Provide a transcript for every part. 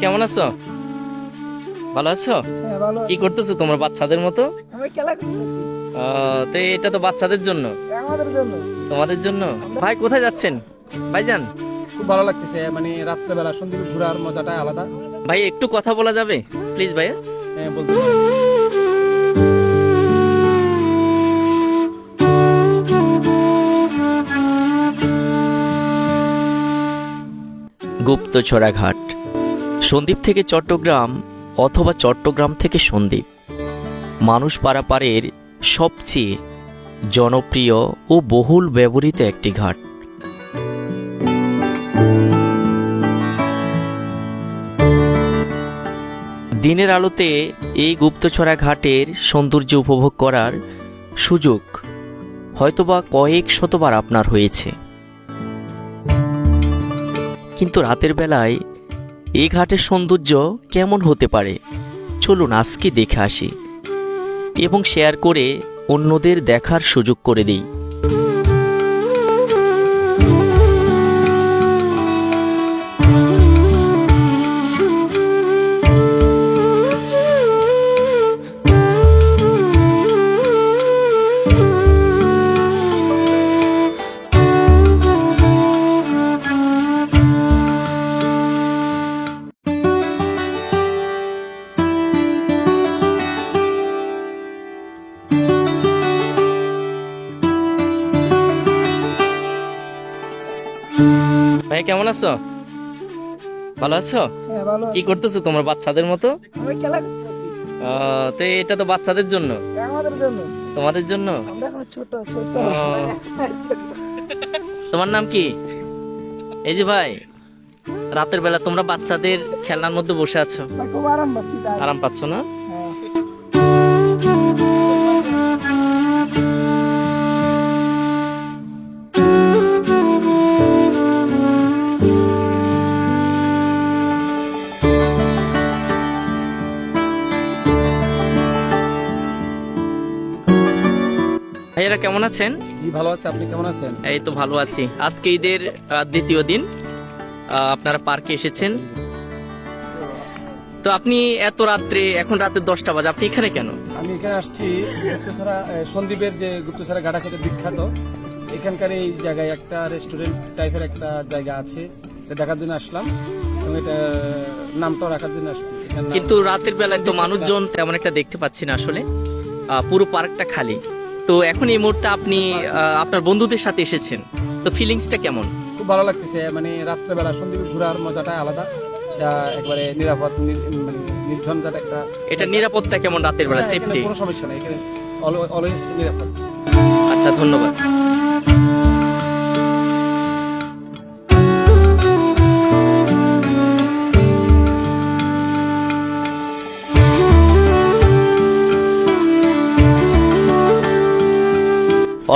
কেমন আছো? ভালো আছো? হ্যাঁ কি করতেছো তোমার বাচ্চাদের মতো? আমরা খেলা করতেছি। তো এটা তো বাচ্চাদের জন্য। আমাদের জন্য। তোমাদের জন্য? ভাই কোথায় যাচ্ছেন? ভাইজান? খুব ভালো লাগতেছে মানে রাত্রেবেলা সন্ধ্যে ঘোরার মজাটা আলাদা। ভাই একটু কথা বলা যাবে? প্লিজ ভাইয়া। হ্যাঁ বলতে। গুপ্তছড়া ঘাট সন্দ্বীপ থেকে চট্টগ্রাম অথবা চট্টগ্রাম থেকে সন্দ্বীপ মানুষ পারাপারের সবচেয়ে জনপ্রিয় ও বহুল ব্যবহৃত একটি ঘাট। দিনের আলোতে এই গুপ্তছড়া ঘাটের সৌন্দর্য উপভোগ করার সুযোগ হয়তোবা কয়েক শতবার আপনার হয়েছে। কিন্তু রাতের বেলায় এই ঘাটের সৌন্দর্য কেমন হতে পারে? চলুন আজকে দেখে আসি এবং শেয়ার করে অন্যদের দেখার সুযোগ করে দিই। ভাই কেমন আছো? ভালো আছো? হ্যাঁ কি করতেছো তোমার বাচ্চাদের মতো? তো এটা তো বাচ্চাদের জন্য। আমাদের জন্য। তোমাদের জন্য? ছোট ছোট। তোমার নাম কি? এই যে ভাই রাতের বেলা তোমরা বাচ্চাদের খেলনার মধ্যে বসে আছো। আরাম আরাম পাচ্ছ না? আছেন? জি ভালো আছে। আপনি কেমন আছেন? এই তো ভালো আছি। আজকে ঈদের দ্বিতীয় দিন। আপনারা পার্কে এসেছেন। তো আপনি এত রাত্রে এখন রাতে দশটা বাজে আপনি এখানে কেন? আমি এখানে আসছি গুপ্তছড়া এ, যে গুপ্তছড়া ঘাট আছে বিখ্যাত। এখানকার এই জায়গায় একটা রেস্টুরেন্ট টাইপের একটা জায়গা আছে দেখার জন্য আসলাম। এবং এটা নামটাও রাখার জন্য আসছি। কিন্তু রাতের বেলায় তো মানুষজন তেমন একটা দেখতে পাচ্ছি না আসলে। পুরো পার্কটা খালি। তো এখন এই মুহূর্তে আপনি আপনার বন্ধুদের সাথে এসেছেন। তো ফিলিংসটা কেমন? খুব ভালো লাগতেছে মানে রাত্রেবেলা সন্ধ্যে ঘোরার মজাটা আলাদা। একবারে নিরাপদ নির- মানে নির্ঝঞ্ঝাট একটা এটা নিরাপত্তা কেমন রাতের বেলা? হ্যাঁ, সেফটি কোনো সমস্যা নেই এখানে অলওয়েজ নিরাপদ। আচ্ছা ধন্যবাদ।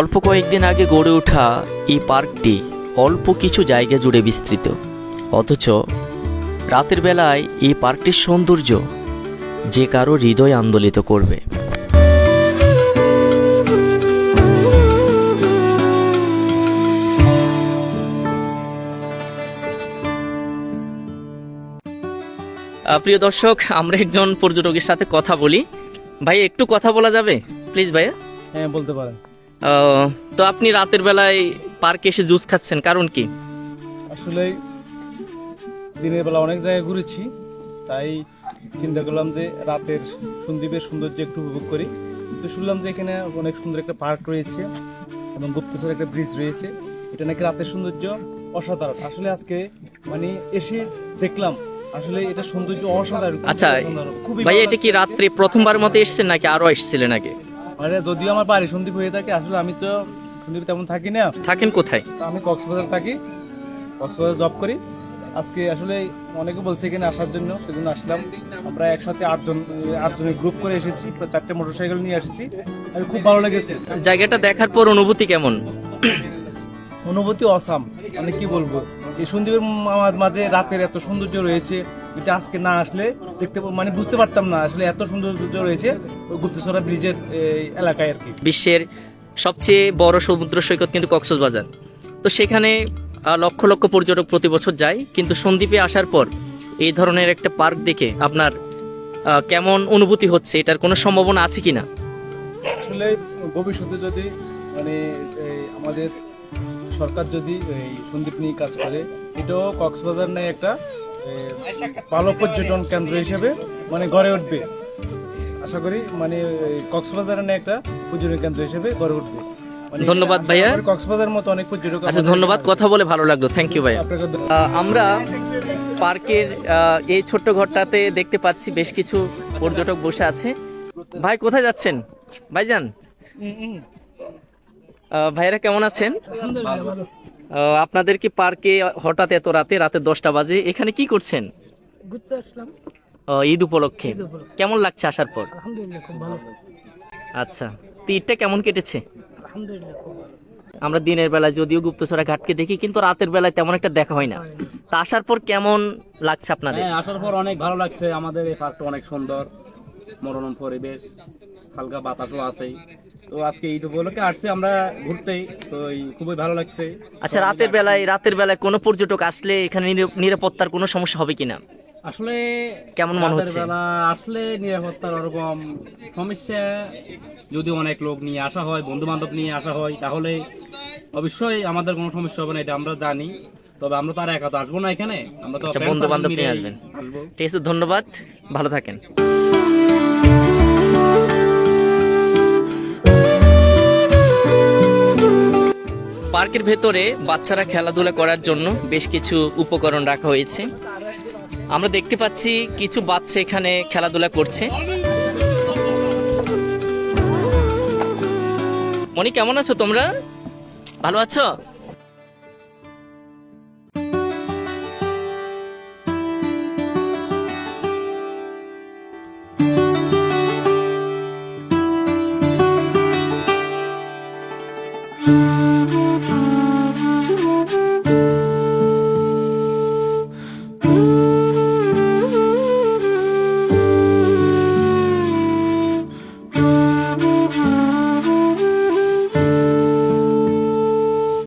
অল্প কয়েকদিন আগে গড়ে ওঠা এই পার্কটি অল্প কিছু জায়গা জুড়ে বিস্তৃত। অথচ রাতের বেলায় এই পার্কটির সৌন্দর্য যে কারও হৃদয় আন্দোলিত করবে। প্রিয় দর্শক, আমরা একজন পর্যটকের সাথে কথা বলি। ভাই, একটু কথা বলা যাবে? প্লিজ ভাইয়া। হ্যাঁ বলতে পারেন। তো আপনি রাতের বেলায় পার্কে এসে জুস খাচ্ছেন কারণ কি? আসলে দিনের বেলা অনেক জায়গায় ঘুরেছি তাই চিন্তা করলাম যে রাতের সন্দীপের সৌন্দর্য একটু উপভোগ করি। তো শুনলাম যে এখানে অনেক সুন্দর একটা পার্ক রয়েছে এবং গুপ্তেশ্বর একটা ব্রিজ রয়েছে। এটা নাকি রাতের সৌন্দর্য অসাধারণ। আসলে আজকে মানে এসে দেখলাম আসলে এটা সৌন্দর্য অসাধারণ। আচ্ছা খুবই ভাই এটা কি রাত্রে প্রথমবার মতো এসেছেন নাকি আরও এসেছিলেন আগে? আরে যদিও আমার বাড়ি সন্দীপ হয়ে থাকে আসলে আমি তো সন্দীপ তেমন থাকি না। থাকেন কোথায়? তো আমি কক্সবাজার থাকি কক্সবাজার জব করি। আজকে আসলে অনেকে বলছে এখানে আসার জন্য সেজন্য আসলাম। আমরা একসাথে আটজন আটজনের গ্রুপ করে এসেছি চারটে মোটরসাইকেল নিয়ে এসেছি আর খুব ভালো লেগেছে। জায়গাটা দেখার পর অনুভূতি কেমন? অনুভূতি অসাম। মানে কি বলব? এই সন্দীপের মাঝে রাতের এত সৌন্দর্য রয়েছে এটা আজকে না আসলে দেখতে মানে বুঝতে পারতাম না আসলে এত সৌন্দর্য রয়েছে গুপ্তেশ্বরা ব্রিজের এই এলাকায় আর কি। বিশ্বের সবচেয়ে বড় সমুদ্র সৈকত কিন্তু কক্সবাজার। তো সেখানে লক্ষ লক্ষ পর্যটক প্রতি বছর যায় কিন্তু সন্দ্বীপে আসার পর এই ধরনের একটা পার্ক দেখে আপনার কেমন অনুভূতি হচ্ছে? এটার কোনো সম্ভাবনা আছে কিনা? আসলে ভবিষ্যতে যদি মানে আমাদের সরকার যদি এই সন্দীপ নিয়ে কাজ করে এটাও কক্সবাজার নেয় একটা ভালো পর্যটন কেন্দ্র হিসেবে মানে গড়ে উঠবে। আশা করি মানে নেয় একটা পর্যটন কেন্দ্র হিসেবে গড়ে উঠবে। মানে ধন্যবাদ ভাইয়া। কক্সবাজার মতো অনেক পর্যটক আচ্ছা ধন্যবাদ। কথা বলে ভালো লাগল। থ্যাংক ইউ ভাইয়া। আপনাকে আমরা পার্কের এই ছোট্ট ঘরটাতে দেখতে পাচ্ছি বেশ কিছু পর্যটক বসে আছে। ভাই কোথায় যাচ্ছেন? ভাইজান? ভাইরা কেমন আছেন? আপনাদের কি পার্কে হঠাৎ এত রাতে রাতে দশটা বাজে? এখানে কি করছেন? ঘুরতে আসলাম। ঈদ উপলক্ষে। কেমন লাগছে আসার পর? আলহামদুলিল্লাহ খুব ভালো। আচ্ছা তো ঈদটা কেমন কেটেছে? আলহামদুলিল্লাহ খুব ভালো। আমরা দিনের বেলায় যদিও গুপ্তচরা ঘাটকে দেখি কিন্তু রাতের বেলায় তেমন একটা দেখা হয় না। তা আসার পর কেমন লাগছে আপনাদের? হ্যাঁ আসার পর অনেক ভালো লাগছে। আমাদের এই পার্কটা অনেক সুন্দর মনোরম পরিবেশ হালকা বাতাসও আছে তো আজকে ঈদ উপলক্ষে আসছি আমরা ঘুরতে তো খুবই ভালো লাগছে। আচ্ছা রাতের বেলায় রাতের বেলায় কোনো পর্যটক আসলে এখানে নিরা- নিরাপত্তার কোনো সমস্যা হবে কিনা? আসলে কেমন মনে হচ্ছে? আসলে নিরাপত্তার ওরকম সমস্যা। যদি অনেক লোক নিয়ে আসা হয় বন্ধু বান্ধব নিয়ে আসা হয় তাহলে অবশ্যই আমাদের কোনো সমস্যা হবে না এটা আমরা জানি। তবে আমরা তো আর একা তো আসব না এখানে। আমরা তো আচ্ছা, বন্ধু-বান্ধব নিয়ে আসবেন। ঠিক আছে ধন্যবাদ। ভালো থাকেন। পার্কের ভেতরে বাচ্চারা খেলাধুলা করার জন্য বেশ কিছু উপকরণ রাখা হয়েছে। আমরা দেখতে পাচ্ছি কিছু বাচ্চা এখানে খেলাধুলা করছে। মনি, কেমন আছো তোমরা? ভালো আছো?